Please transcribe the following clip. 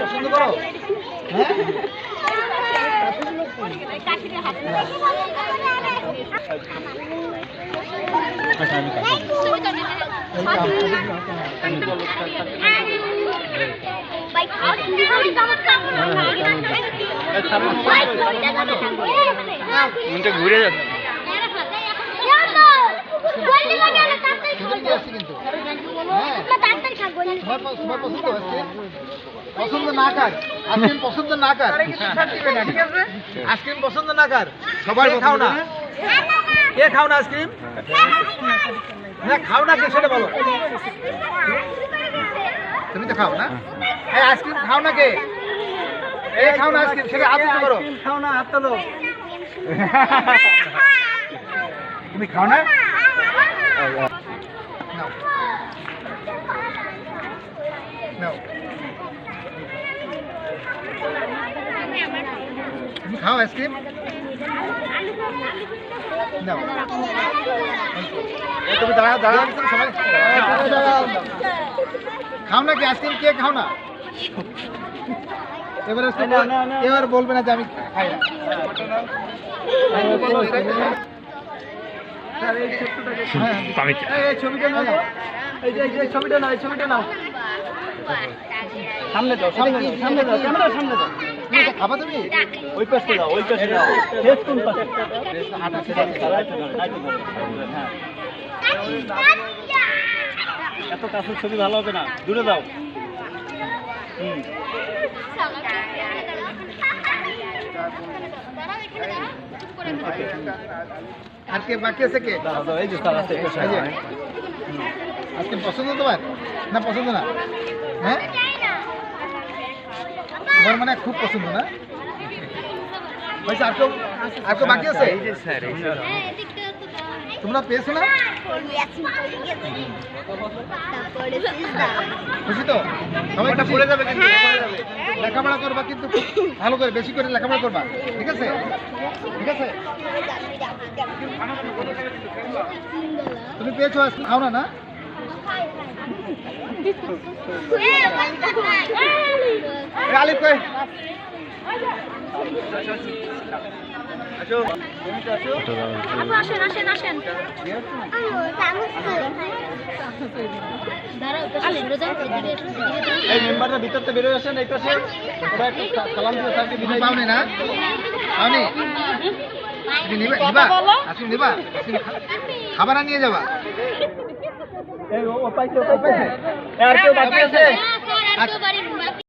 পছন্দ করো হ্যাঁ ঘুরে খেতে কিন্তু হ্যাঁ তোমার পছন্দ আইসক্রিম পছন্দ না কার? আইসক্রিম পছন্দ না কার? আইসক্রিম পছন্দ না কার? সবাই খাও না? কে খাও না আইসক্রিম? না খাও না কে সেটা বলো। তুমি তো খাও না? এই আইসক্রিম খাও না কে? এই খাও না আইসক্রিম সেটা হাত করো। খাও না হাত তোলো। তুমি খাও না? খাও আইসক্রিম তুমি দাঁড়াও দাঁড়াও সবাই। খাও না কি আইসক্রিম কে খাও না? এবারে এবার বলবে না যে আমি খাই না। হ্যাঁ, ছবিটা নাও এই যে এই ছবিটা নাও এই ছবিটা নাও। সামনে দাও সামনে দাও সামনে দাও ক্যামেরা সামনে দাও খাবা তুমি? ওই পাশে দাও ওই পাশে দাও শেষ কোন পাশে। হ্যাঁ। এত কাছের ছবি ভালো হবে না। দূরে দাও হুম। আর কে বাকি আছে কে? যে স্যার আছে। এই যে। আজকে পছন্দ তোমার? না পছন্দ না? হ্যাঁ? তোমার মানে খুব পছন্দ না। হয়েছে আর কেউ আর কেউ বাকি আছে? তোমরা পেয়েছ না খুশি তো? সবাই পড়ে যাবে কিন্তু। পড়ে যাবে। লেখাপড়া করবা কিন্তু খুব ভালো করে বেশি করে লেখাপড়া করবা। ঠিক আছে? ঠিক আছে? তুমি পেয়েছ খাও না না? আলিফ কই আসো আসেন আসেন আসেন। এই মেম্বারটা ভিতরতে বেরোয় আসেন এই পাশে। ওরা একটু দিয়ে স্যারকে বিদায়। পাওনি না? পাওনি? তুমি নিবা নিবা আজকে নিবা। খাবার নিয়ে যাবা। এই ও ও পাইছে ও পাইছে। আর কেউ বাকি আছে? আর কেউ বাড়ি